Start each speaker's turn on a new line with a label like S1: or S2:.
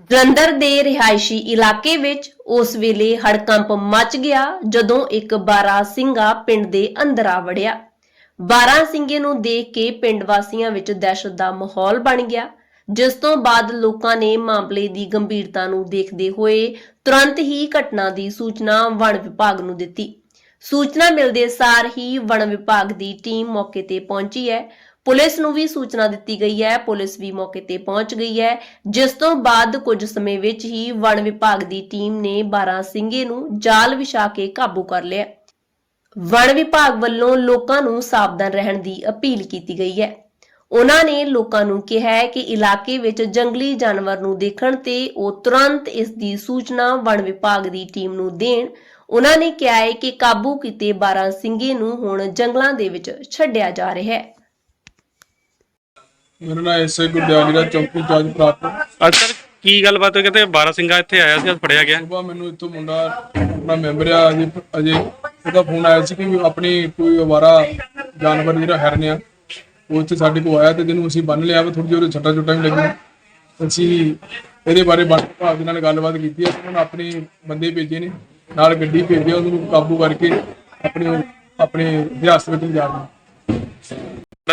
S1: ਜਲੰਧਰ ਦੇ ਰਿਹਾਇਸ਼ੀ ਇਲਾਕੇ ਵਿੱਚ ਉਸ ਵੇਲੇ ਹੜਕੰਪ ਮਚ ਗਿਆ ਜਦੋਂ ਇੱਕ ਬਾਰਾ ਸਿੰਘਾ ਪਿੰਡ ਦੇ ਅੰਦਰ ਆ ਵੜਿਆ। ਬਾਰਾ ਸਿੰਘੇ ਨੂੰ ਦੇਖ ਕੇ ਪਿੰਡ ਵਾਸੀਆਂ ਵਿੱਚ ਦਹਿਸ਼ਤ ਦਾ ਮਾਹੌਲ ਬਣ ਗਿਆ, ਜਿਸ ਤੋਂ ਬਾਅਦ ਲੋਕਾਂ ਨੇ ਮਾਮਲੇ ਦੀ ਗੰਭੀਰਤਾ ਨੂੰ ਦੇਖਦੇ ਹੋਏ ਤੁਰੰਤ ਹੀ ਘਟਨਾ ਦੀ ਸੂਚਨਾ ਵਣ ਵਿਭਾਗ ਨੂੰ ਦਿੱਤੀ। ਸੂਚਨਾ ਮਿਲਦੇ ਸਾਰ ਹੀ ਵਣ ਵਿਭਾਗ ਦੀ ਟੀਮ ਮੌਕੇ ਤੇ ਪਹੁੰਚੀ ਹੈ। ਪੁਲਿਸ ਨੂੰ ਵੀ ਸੂਚਨਾ ਦਿੱਤੀ ਗਈ ਹੈ, ਪੁਲਿਸ ਵੀ ਮੌਕੇ ਤੇ ਪਹੁੰਚ ਗਈ ਹੈ। ਜਿਸ ਤੋਂ ਬਾਅਦ ਕੁਝ ਸਮੇਂ ਵਿੱਚ ਹੀ ਵਣ ਵਿਭਾਗ ਦੀ ਟੀਮ ਨੇ 12 ਸਿੰਘੇ ਨੂੰ ਜਾਲ ਵਿਛਾ ਕੇ ਕਾਬੂ ਕਰ ਲਿਆ। ਵਣ ਵਿਭਾਗ ਵੱਲੋਂ ਲੋਕਾਂ ਨੂੰ ਸਾਵਧਾਨ ਰਹਿਣ ਦੀ ਅਪੀਲ ਕੀਤੀ ਗਈ ਹੈ। ਉਹਨਾਂ ਨੇ ਲੋਕਾਂ ਨੂੰ ਕਿਹਾ ਹੈ ਕਿ ਇਲਾਕੇ ਵਿੱਚ ਜੰਗਲੀ ਜਾਨਵਰ ਨੂੰ ਦੇਖਣ ਤੇ ਉਹ ਤੁਰੰਤ ਇਸ ਦੀ ਸੂਚਨਾ ਵਣ ਵਿਭਾਗ ਦੀ ਟੀਮ ਨੂੰ ਦੇਣ। ਉਹਨਾਂ ਨੇ ਕਿਹਾ ਹੈ ਕਿ ਕਾਬੂ ਕੀਤੇ 12 ਸਿੰਘੇ ਨੂੰ ਹੁਣ ਜੰਗਲਾਂ ਦੇ ਵਿੱਚ ਛੱਡਿਆ ਜਾ ਰਿਹਾ ਹੈ।
S2: ਮੇਰਾ ਨਾਮ ਐਸਏ ਗੁਰਦਿਆਲ ਦਾ ਚੌਕੀ ਇੰਚਾਰਜ ਪ੍ਰਾਪਤ।
S3: ਅੱਜ ਸਰ ਕੀ ਗੱਲਬਾਤ ਹੋਈ? ਕਹਿੰਦੇ 12 ਸਿੰਘਾ ਇੱਥੇ ਆਇਆ ਸੀ ਅੱਜ ਫੜਿਆ ਗਿਆ।
S2: ਸੁਬਾ ਮੈਨੂੰ ਇੱਥੋਂ ਮੁੰਡਾ ਆਪਣਾ ਮੈਂਬਰ ਆ ਅਜੇ ਅਜੇ ਉਹਦਾ ਫੋਨ ਆਇਆ ਸੀ ਕਿ ਵੀ ਆਪਣੀ ਕੋਈ ਅਵਾਰਾ ਜਾਨਵਰ ਜਿਹੜਾ ਹੈਰਨ ਆ ਉਹ ਇੱਥੇ ਸਾਡੇ ਕੋਲ ਆਇਆ ਤੇ ਜਿਹਨੂੰ ਅਸੀਂ ਬੰਨ ਲਿਆ ਵਾ ਥੋੜੀ ਜਿਹੀ ਉਹਦੇ ਛੱਟਾ ਛੁੱਟਾ ਵੀ ਲੱਗੀ ਅਸੀਂ ਇਹਦੇ ਬਾਰੇ ਬੰਨ ਵਿਭਾਗ ਦੇ ਨਾਲ ਗੱਲਬਾਤ ਕੀਤੀ ਹੈ ਉਹਨਾਂ ਆਪਣੇ ਬੰਦੇ ਭੇਜੇ ਨੇ ਨਾਲ ਗੱਡੀ ਭੇਜੀ ਉਹਨੂੰ ਕਾਬੂ ਕਰਕੇ ਆਪਣੇ ਆਪਣੇ ਹਿਰਾਸਤ ਵਿੱਚ ਲਿਜਾ